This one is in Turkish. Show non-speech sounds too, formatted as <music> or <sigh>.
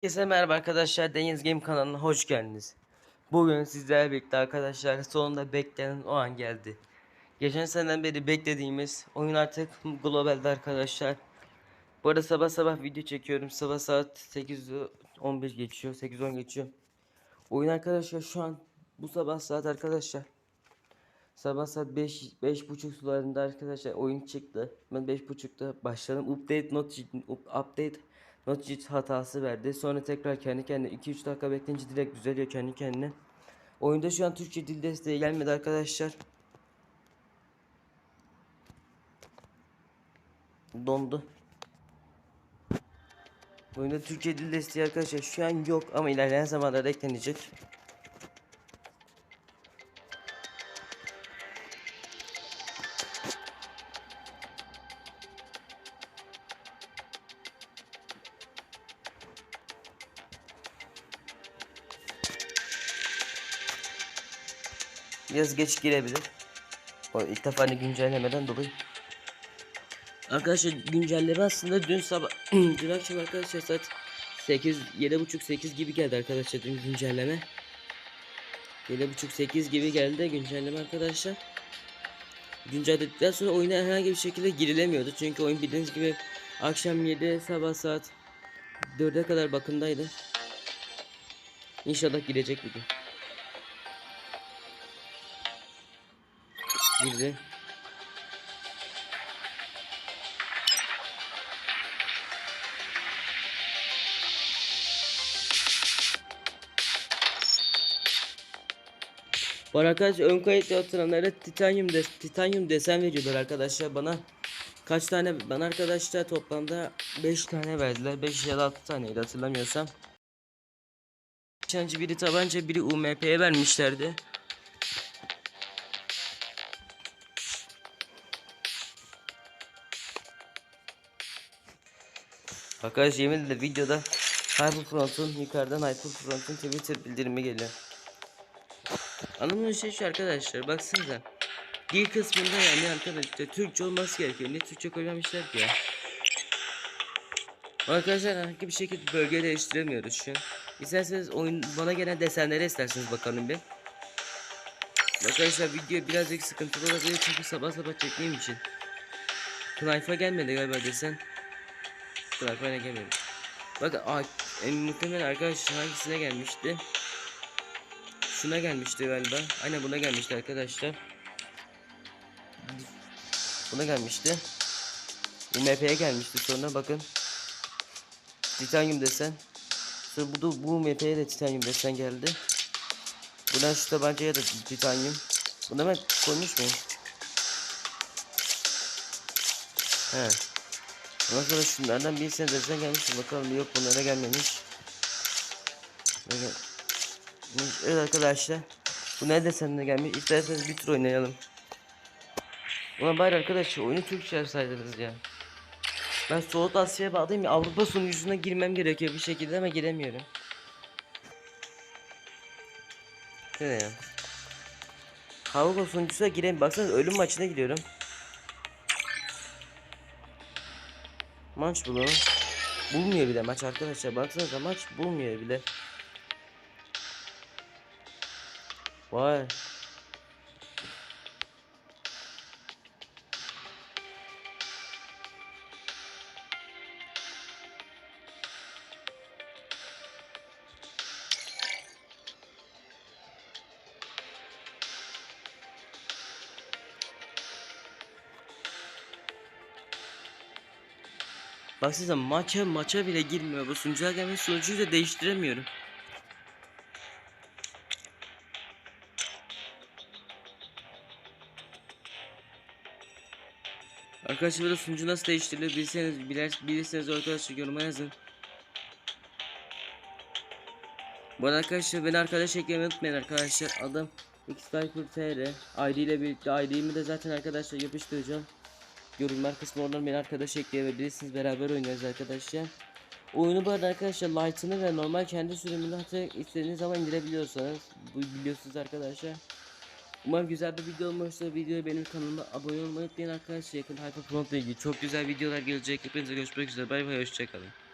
Herkese merhaba arkadaşlar Deniz Game kanalına hoş geldiniz. Bugün sizlerle birlikte arkadaşlar sonunda beklenen o an geldi. Geçen seneden beri beklediğimiz oyun artık globalde arkadaşlar. Bu arada sabah sabah video çekiyorum. Sabah saat 8.11 geçiyor. 8.10 geçiyor. Oyun arkadaşlar şu an bu sabah saat arkadaşlar. Sabah saat 5 5.30 sularında arkadaşlar oyun çıktı. Ben 5.30'da başladım. Update not up- update not hatası verdi. Sonra tekrar kendi kendine 2-3 dakika bekleyince direkt düzeliyor kendi kendine. Oyunda şu an Türkçe dil desteği gelmedi arkadaşlar. Dondu. Oyunda Türkçe dil desteği arkadaşlar şu an yok ama ilerleyen zamanlarda eklenecek. Biraz geç girebilir. O ilk defa hani güncellemeden dolayı. Arkadaşlar güncelleme aslında dün sabah <clears throat> dün akşam arkadaşlar saat 8 7.30 8 gibi geldi arkadaşlar dün güncelleme. 7.30 8 gibi geldi güncelleme arkadaşlar. Güncelledikten sonra oyuna herhangi bir şekilde girilemiyordu. Çünkü oyun bildiğiniz gibi akşam 7 sabah saat 4'e kadar bakımdaydı. İnşallah girecek bugün. Girdi. Bu arada arkadaşlar ön kayıt yatıranlara titanyum des titanyum desen veriyorlar arkadaşlar bana kaç tane bana arkadaşlar toplamda 5 tane verdiler 5 ya da 6 taneydi hatırlamıyorsam. Biri tabanca biri UMP'ye vermişlerdi. Arkadaş yemin ederim videoda Hyperfront'un yukarıdan Hyperfront'un Twitter bildirimi geliyor. Anladığım şey şu arkadaşlar baksanıza. Dil kısmında yani arkadaşlar Türkçe olması gerekiyor. Ne Türkçe koymamışlar ki ya. Arkadaşlar herhangi bir şekilde bölge değiştiremiyoruz şu an. İsterseniz oyun bana gelen desenlere isterseniz bakalım bir. Arkadaşlar video birazcık sıkıntılı olabilir çünkü sabah sabah çektiğim için. Knife'a gelmedi galiba desen. Knife'a gelmedi. Bakın aa, en muhtemelen arkadaşlar hangisine gelmişti? Şuna gelmişti galiba. Aynen buna gelmişti arkadaşlar. Buna gelmişti. UMP'ye gelmişti sonra bakın. Titanium desen. Sonra bu da bu UMP'ye de titanium desen geldi. Buradan şu tabancaya da titanium. Bunu ben koymuş muyum? He. Sonra şunlardan bir sene desen gelmiş mi? bakalım yok bunlara gelmemiş. Evet arkadaşlar. Bu ne desenine gelmiş? İsterseniz bir tur oynayalım. Ulan bari arkadaşlar oyunu Türkçe yapsaydınız ya. Ben Soğut Asya'ya bağlıyım ya Avrupa sunucusuna girmem gerekiyor bir şekilde ama giremiyorum. Ne ya? Avrupa sunucusuna gireyim. Baksana ölüm maçına gidiyorum. Maç bulu. Bulmuyor bile maç arkadaşlar. Baksanıza maç bulmuyor bile. Vay. Baksanıza maça maça bile girmiyor bu sunucuya gelmiş sunucuyu da değiştiremiyorum. Arkadaşlar böyle sunucu nasıl değiştirilir bilseniz bilir, bilirseniz arkadaşlar yoruma yazın. Bu arada arkadaşlar beni arkadaş eklemeyi unutmayın arkadaşlar. Adım xtyper.tr ID ile birlikte ID'mi de zaten arkadaşlar yapıştıracağım. Yorumlar kısmı oradan beni arkadaş ekleyebilirsiniz. Beraber oynuyoruz arkadaşlar. Oyunu bu arada arkadaşlar light'ını ve normal kendi sürümünü hatta istediğiniz zaman indirebiliyorsanız bu biliyorsunuz arkadaşlar. Umarım güzel bir video olmuştur. Videoya benim kanalıma abone olmayı unutmayın arkadaşlar. Yakın Hyperfront ile ilgili çok güzel videolar gelecek. Hepinize görüşmek üzere. Bay bay hoşçakalın.